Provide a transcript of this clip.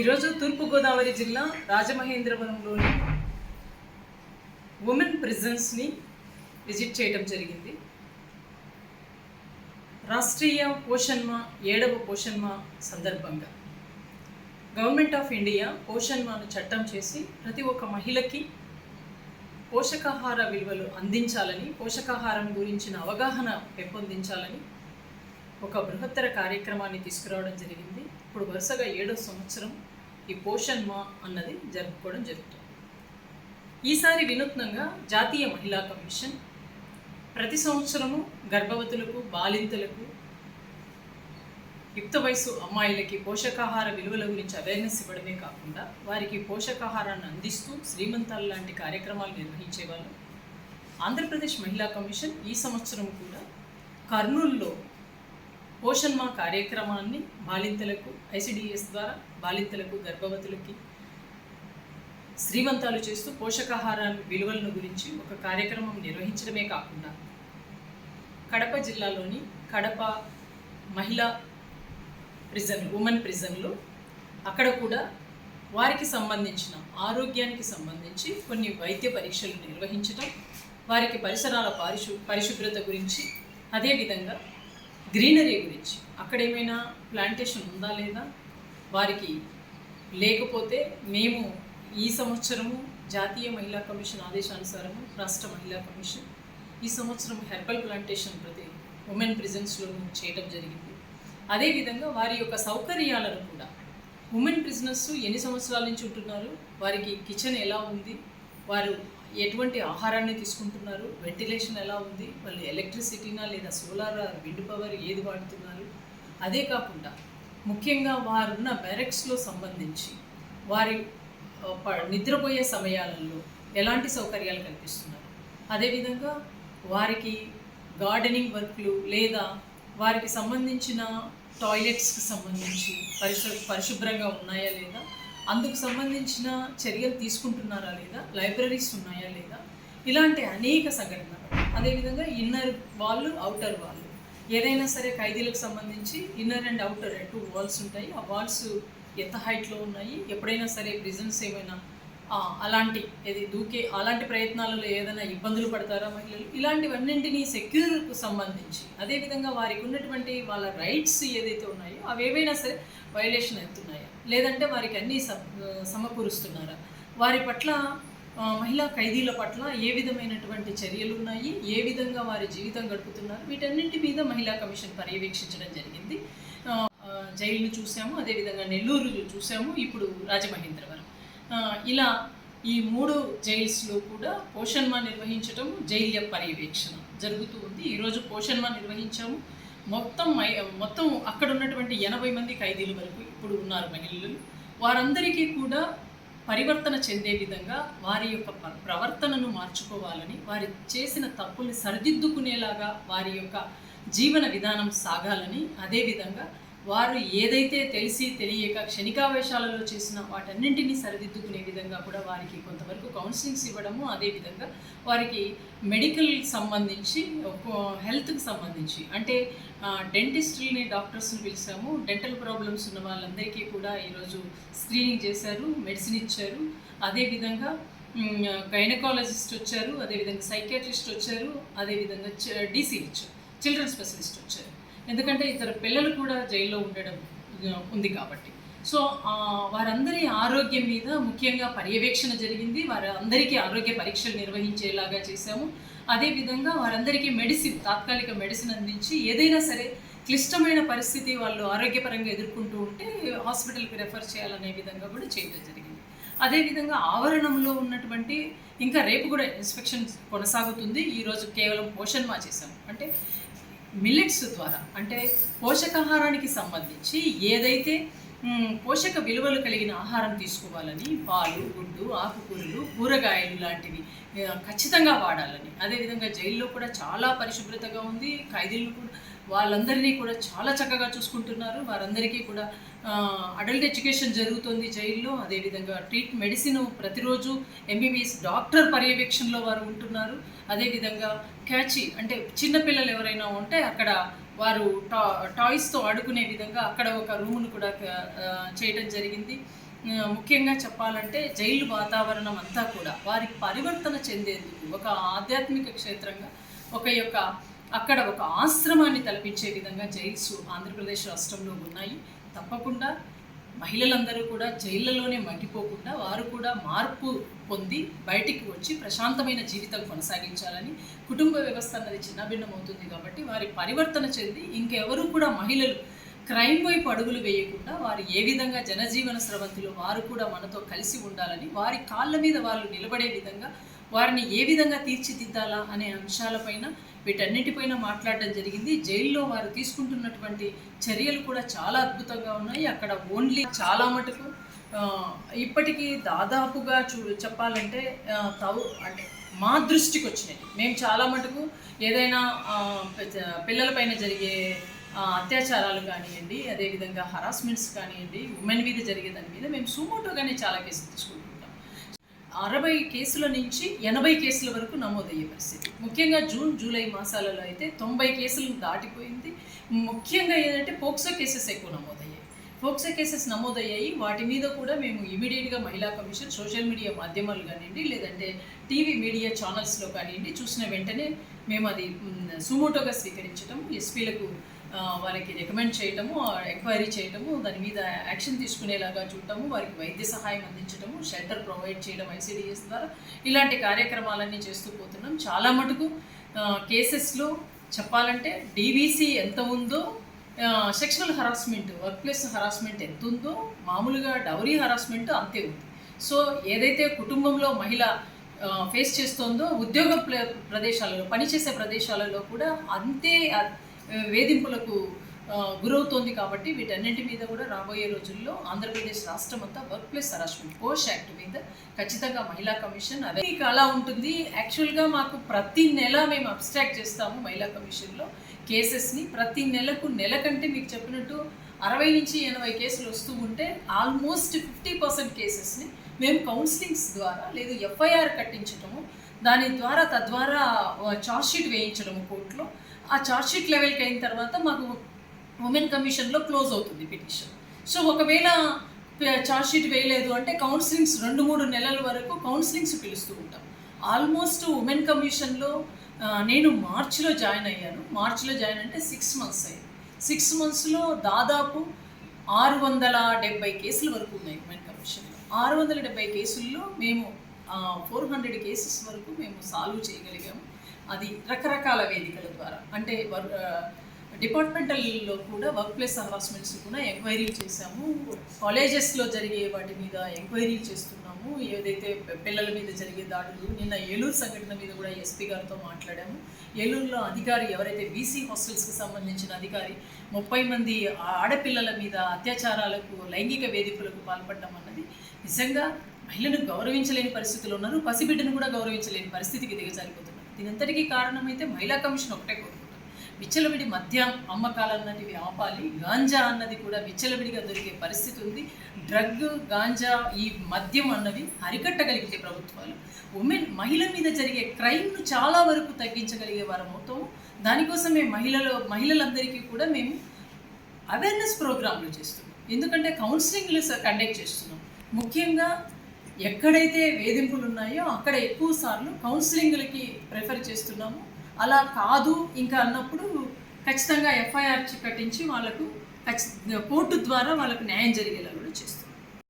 ఈరోజు తూర్పుగోదావరి జిల్లా రాజమహేంద్రవరంలోని women ప్రిజన్స్ని visit చేయడం జరిగింది. రాష్ట్రీయ పోషణ్మ ఏడవ పోషణ్మ సందర్భంగా గవర్నమెంట్ ఆఫ్ ఇండియా పోషణ్మాను చట్టం చేసి ప్రతి ఒక్క మహిళకి పోషకాహార విలువలు అందించాలని పోషకాహారం గురించిన అవగాహన పెంపొందించాలని ఒక బృహత్తర కార్యక్రమాన్ని తీసుకురావడం జరిగింది. ఇప్పుడు వరుసగా ఏడో సంవత్సరం ఈ పోషణ్ మా అన్నది జరుపుకోవడం జరుగుతుంది. ఈసారి వినూత్నంగా జాతీయ మహిళా కమిషన్ ప్రతి సంవత్సరము గర్భవతులకు బాలింతలకు యుక్త వయసు అమ్మాయిలకి పోషకాహార విలువల గురించి అవేర్నెస్ ఇవ్వడమే కాకుండా వారికి పోషకాహారాన్ని అందిస్తూ శ్రీమంతాలు లాంటి కార్యక్రమాలు నిర్వహించేవాళ్ళు. ఆంధ్రప్రదేశ్ మహిళా కమిషన్ ఈ సంవత్సరం కూడా కర్నూలులో పోషణ్ మా కార్యక్రమాన్ని బాలింతలకు ఐసిడిఎస్ ద్వారా బాలింతలకు గర్భవతులకి శ్రీమంతాలు చేస్తూ పోషకాహారాన్ని విలువలను గురించి ఒక కార్యక్రమం నిర్వహించడమే కాకుండా కడప జిల్లాలోని కడప మహిళా ప్రిజన్ ఉమెన్ ప్రిజన్లో అక్కడ కూడా వారికి సంబంధించిన ఆరోగ్యానికి సంబంధించి కొన్ని వైద్య పరీక్షలు నిర్వహించడం వారికి పరిసరాల పరిశు పరిశుభ్రత గురించి అదేవిధంగా గ్రీనరీ గురించి. అక్కడ ఏమైనా ప్లాంటేషన్ ఉందా లేదా? వారికి లేకపోతే మేము ఈ సంవత్సరము జాతీయ మహిళా కమిషన్ ఆదేశానుసారము రాష్ట్ర మహిళా కమిషన్ ఈ సంవత్సరం హెర్బల్ ప్లాంటేషన్ ప్రతి ఉమెన్ ప్రిజన్స్లోనూ చేయడం జరిగింది. అదేవిధంగా వారి యొక్క సౌకర్యాలను కూడా. ఉమెన్ ప్రిజనర్స్ ఎన్ని సంవత్సరాల నుంచి ఉంటున్నారు? వారికి కిచెన్ ఎలా ఉంది? వారు ఎటువంటి ఆహారాన్ని తీసుకుంటున్నారు? వెంటిలేషన్ ఎలా ఉంది? వాళ్ళు ఎలక్ట్రిసిటీనా లేదా సోలార్ విండ్ పవర్ ఏది వాడుతున్నారు? అదే కాకుండా ముఖ్యంగా వారున్న బ్యారెక్స్లో సంబంధించి వారి ప- నిద్రపోయే సమయాలలో ఎలాంటి సౌకర్యాలు కల్పిస్తున్నారు? అదేవిధంగా వారికి గార్డెనింగ్ వర్క్లు లేదా వారికి సంబంధించిన టాయిలెట్స్కి సంబంధించి పరిశు పరిశుభ్రంగా ఉన్నాయా లేదా? అందుకు సంబంధించిన చర్యలు తీసుకుంటున్నారా లేదా? లైబ్రరీస్ ఉన్నాయా లేదా? ఇలాంటి అనేక సంఘటనలు. అదేవిధంగా ఇన్నర్ వాళ్ళు అవుటర్ వాళ్ళు. ఏదైనా సరే ఖైదీలకు సంబంధించి inner and outer two walls ఉంటాయి. ఆ వాల్స్ ఎంత హైట్లో ఉన్నాయి? ఎప్పుడైనా సరే ప్రిజన్స్ ఏమైనా అలాంటి ఏది దూకే అలాంటి ప్రయత్నాలలో ఏదైనా ఇబ్బందులు పడతారా మహిళలు? ఇలాంటివన్నింటినీ సెక్యూర్కు సంబంధించి అదేవిధంగా వారికి ఉన్నటువంటి వాళ్ళ రైట్స్ ఏదైతే ఉన్నాయో అవి ఏవైనా సరే వైలేషన్ అవుతున్నాయా? లేదంటే వారికి అన్నీ సమకూరుస్తున్నారా? వారి పట్ల మహిళా ఖైదీల పట్ల ఏ విధమైనటువంటి చర్యలు ఉన్నాయి? ఏ విధంగా వారి జీవితం గడుపుతున్నారు? వీటన్నింటి మీద మహిళా కమిషన్ పర్యవేక్షించడం జరిగింది. ఆ, జైలు చూసాము అదేవిధంగా నెల్లూరు చూసాము ఇప్పుడు రాజమహేంద్రవరం. ఇలా ఈ మూడు జైల్స్లో కూడా పోషణమా నిర్వహించటం జైల్య పర్యవేక్షణ జరుగుతూ ఉంది. ఈరోజు పోషణమా నిర్వహించాము. మొత్తం మై- మొత్తం అక్కడ ఉన్నటువంటి ఎనభై మంది ఖైదీల వరకు ఇప్పుడు ఉన్నారు మహిళలు. వారందరికీ కూడా పరివర్తన చెందే విధంగా వారి యొక్క ప్రవర్తనను మార్చుకోవాలని వారి చేసిన తప్పుల్ని సరిదిద్దుకునేలాగా వారి యొక్క జీవన విధానం సాగాలని అదేవిధంగా వారు ఏదైతే తెలిసి తెలియక క్షణికావేశాలలో చేసిన వాటన్నింటినీ సరిదిద్దుకునే విధంగా కూడా వారికి కొంతవరకు కౌన్సిలింగ్స్ ఇవ్వడము అదేవిధంగా వారికి మెడికల్ సంబంధించి హెల్త్కి సంబంధించి. అంటే డెంటిస్టులని డాక్టర్స్ని పిలిచాము. డెంటల్ ప్రాబ్లమ్స్ ఉన్న వాళ్ళందరికీ కూడా ఈరోజు స్క్రీనింగ్ చేశారు మెడిసిన్ ఇచ్చారు. అదేవిధంగా గైనకాలజిస్ట్ వచ్చారు. అదేవిధంగా సైకాట్రిస్ట్ వచ్చారు. అదేవిధంగా డీసీ వచ్చారు. చిల్డ్రన్ స్పెషలిస్ట్ వచ్చారు. ఎందుకంటే ఇద్దరు పిల్లలు కూడా జైల్లో ఉండడం ఉంది కాబట్టి. సో వారందరి ఆరోగ్యం మీద ముఖ్యంగా పర్యవేక్షణ జరిగింది. వారందరికీ ఆరోగ్య పరీక్షలు నిర్వహించేలాగా చేశాము. అదేవిధంగా వారందరికీ మెడిసిన్ తాత్కాలిక మెడిసిన్ అందించి ఏదైనా సరే క్లిష్టమైన పరిస్థితి వాళ్ళు ఆరోగ్యపరంగా ఎదుర్కొంటూ ఉంటే హాస్పిటల్కి రెఫర్ చేయాలనే విధంగా కూడా చేయడం జరిగింది. అదేవిధంగా ఆవరణంలో ఉన్నటువంటి ఇంకా రేపు కూడా ఇన్స్పెక్షన్ కొనసాగుతుంది. ఈరోజు కేవలం పోషణ్ మా చేశాము. అంటే మిల్లెట్స్ ద్వారా అంటే పోషకాహారానికి సంబంధించి ఏదైతే పోషక విలువలు కలిగిన ఆహారం తీసుకోవాలని పాలు గుడ్డు ఆకుకూరలు కూరగాయలు లాంటివి ఖచ్చితంగా వాడాలని. అదేవిధంగా జైల్లో కూడా చాలా పరిశుభ్రతగా ఉంది ఖైదీలు కూడా వాళ్ళందరినీ కూడా చాలా చక్కగా చూసుకుంటున్నారు. వారందరికీ కూడా అడల్ట్ ఎడ్యుకేషన్ జరుగుతుంది జైల్లో. అదేవిధంగా ట్రీట్ మెడిసిన్ ప్రతిరోజు ఎంబీబీఎస్ డాక్టర్ పర్యవేక్షణలో వారు ఉంటున్నారు. అదేవిధంగా క్యాచి అంటే చిన్నపిల్లలు ఎవరైనా ఉంటే అక్కడ వారు టా టాయ్స్తో ఆడుకునే విధంగా అక్కడ ఒక రూమ్ను కూడా చేయడం జరిగింది. ముఖ్యంగా చెప్పాలంటే జైలు వాతావరణం అంతా కూడా వారి పరివర్తన చెందేందుకు ఒక ఆధ్యాత్మిక క్షేత్రంగా ఒక యొక్క అక్కడ ఒక ఆశ్రమాన్ని తలపించే విధంగా జైల్స్ ఆంధ్రప్రదేశ్ రాష్ట్రంలో ఉన్నాయి. తప్పకుండా మహిళలందరూ కూడా జైళ్ళలోనే మండిపోకుండా వారు కూడా మార్పు పొంది బయటికి వచ్చి ప్రశాంతమైన జీవితం కొనసాగించాలని కుటుంబ వ్యవస్థ అన్నది చిన్నభిన్నమవుతుంది కాబట్టి వారి పరివర్తన చెంది ఇంకెవరూ కూడా మహిళలు క్రైమ్ వైపు అడుగులు వేయకుండా వారు ఏ విధంగా జనజీవన స్రవంతిలో వారు కూడా మనతో కలిసి ఉండాలని వారి కాళ్ళ మీద వాళ్ళు నిలబడే విధంగా వారిని ఏ విధంగా తీర్చిదిద్దాలా అనే అంశాలపైన వీటన్నిటిపైన మాట్లాడడం జరిగింది. జైల్లో వారు తీసుకుంటున్నటువంటి చర్యలు కూడా చాలా అద్భుతంగా ఉన్నాయి. అక్కడ ఓన్లీ చాలా మటుకు ఇప్పటికీ దాదాపుగా చూ చెప్పాలంటే తవు అంటే మా దృష్టికి వచ్చినాయి. మేము చాలా మటుకు ఏదైనా పిల్లలపైన జరిగే అత్యాచారాలు కానివ్వండి అదేవిధంగా హరాస్మెంట్స్ కానివ్వండి ఉమెన్ మీద జరిగే దాని మీద మేము సుమోటోగానే చాలా కేసులు తీసుకుంటాం అరవై కేసుల నుంచి ఎనభై కేసుల వరకు నమోదయ్యే పరిస్థితి. ముఖ్యంగా జూన్ జూలై మాసాలలో అయితే తొంభై కేసులు దాటిపోయింది. ముఖ్యంగా ఏంటంటే పోక్సో కేసెస్ ఎక్కువ నమోదయ్యాయి. పోక్సో కేసెస్ నమోదయ్యాయి. వాటి మీద కూడా మేము ఇమీడియట్గా మహిళా కమిషన్ సోషల్ మీడియా మాధ్యమాలు కానివ్వండి లేదంటే టీవీ మీడియా ఛానల్స్లో కానివ్వండి చూసిన వెంటనే మేము అది సుమోటోగా స్వీకరించడం ఎస్పీలకు వారికి రికమెండ్ చేయటము ఎంక్వైరీ చేయటము దాని మీద యాక్షన్ తీసుకునేలాగా చూడటము వారికి వైద్య సహాయం అందించడము షెల్టర్ ప్రొవైడ్ చేయడం ఐసీడీఎస్ ద్వారా ఇలాంటి కార్యక్రమాలన్నీ చేస్తూ పోతున్నాం. చాలా మటుకు కేసెస్లో చెప్పాలంటే డీవీసీ ఎంత ఉందో sexual harassment work place harassment ఎంత ఉందో మామూలుగా డౌరీ హరాస్మెంట్ అంతే ఉంది. సో ఏదైతే కుటుంబంలో మహిళ ఫేస్ చేస్తోందో ఉద్యోగ ప్ర- ప్రదేశాలలో పనిచేసే ప్రదేశాలలో కూడా అంతే వేధింపులకు గురవుతోంది కాబట్టి వీటన్నింటి మీద కూడా రాబోయే రోజుల్లో ఆంధ్రప్రదేశ్ రాష్ట్రం అంతా work place harassment post act మీద ఖచ్చితంగా మహిళా కమిషన్ అదే మీకు అలా ఉంటుంది. యాక్చువల్గా మాకు ప్రతి నెల మేము అబ్స్ట్రాక్ట్ చేస్తాము మహిళా కమిషన్లో కేసెస్ని. ప్రతి నెలకు నెల కంటే మీకు చెప్పినట్టు అరవై నుంచి ఎనభై కేసులు వస్తూ ఉంటే ఆల్మోస్ట్ ఫిఫ్టీ పర్సెంట్ కేసెస్ని మేము కౌన్సిలింగ్స్ ద్వారా లేదు ఎఫ్ఐఆర్ కట్టించటము దాని ద్వారా తద్వారా చార్జ్షీట్ వేయించడం కోర్టులో. ఆ చార్జ్షీట్ లెవెల్కి అయిన తర్వాత మాకు ఉమెన్ కమిషన్లో క్లోజ్ అవుతుంది పిటిషన్ సో ఒకవేళ చార్జ్షీట్ వేయలేదు అంటే కౌన్సిలింగ్స్ రెండు మూడు నెలల వరకు కౌన్సిలింగ్స్ పిలుస్తూ ఉంటాం. ఆల్మోస్ట్ ఉమెన్ కమిషన్లో నేను మార్చిలో జాయిన్ అయ్యాను. మార్చిలో జాయిన్ అంటే సిక్స్ మంత్స్ అయ్యాను సిక్స్ మంత్స్లో దాదాపు ఆరు వందల డెబ్బై కేసుల వరకు ఉన్నాయి ఉమెన్ కమిషన్లో ఆరు వందల డెబ్బై కేసుల్లో మేము ఫోర్ హండ్రెడ్ కేసెస్ వరకు మేము సాల్వ్ చేయగలిగాము అది రకరకాల వేదికల ద్వారా. అంటే డిపార్ట్మెంటల్లో కూడా వర్క్ ప్లేస్ హరాస్మెంట్స్ కూడా ఎంక్వైరీ చేశాము. కాలేజెస్లో జరిగే వాటి మీద ఎంక్వైరీ చేస్తున్నాము. ఏదైతే పిల్లల మీద జరిగే దాడులు నిన్న ఏలూరు సంఘటన మీద కూడా ఎస్పీ గారితో మాట్లాడాము. ఏలూరులో అధికారి ఎవరైతే బీసీ హాస్టల్స్కి సంబంధించిన అధికారి ముప్పై మంది ఆడపిల్లల మీద అత్యాచారాలకు లైంగిక వేధింపులకు పాల్పడడం అన్నది నిజంగా మహిళను గౌరవించలేని పరిస్థితులు ఉన్నారు పసిబిడ్డను కూడా గౌరవించలేని పరిస్థితికి దిగజారిపోతున్నారు. దీనంతటికీ కారణమైతే మహిళా కమిషన్ ఒకటే కోరుకుంటారు విచ్చలవిడి మద్యం అమ్మకాలు అన్నటివి ఆపాలి గాంజా అన్నది కూడా విచ్చలవిడిగా దొరికే పరిస్థితి ఉంది. డ్రగ్ గాంజా ఈ మద్యం అన్నవి అరికట్టగలిగితే ప్రభుత్వాలు. ఉమెన్ మహిళ మీద జరిగే క్రైమ్ను చాలా వరకు తగ్గించగలిగే వారం అవుతాము దానికోసమే మహిళలు మహిళలందరికీ కూడా మేము అవేర్నెస్ ప్రోగ్రాంలు చేస్తున్నాం. ఎందుకంటే కౌన్సిలింగ్లు కండక్ట్ చేస్తున్నాం. ముఖ్యంగా ఎక్కడైతే వేధింపులు ఉన్నాయో అక్కడ ఎక్కువ సార్లు కౌన్సిలింగ్లకి ప్రిఫర్ చేస్తున్నాము. అలా కాదు ఇంకా అన్నప్పుడు ఖచ్చితంగా ఎఫ్ఐఆర్ కట్టించి వాళ్ళకు ఖచ్చి కోర్టు ద్వారా వాళ్ళకు న్యాయం జరిగేలాగా.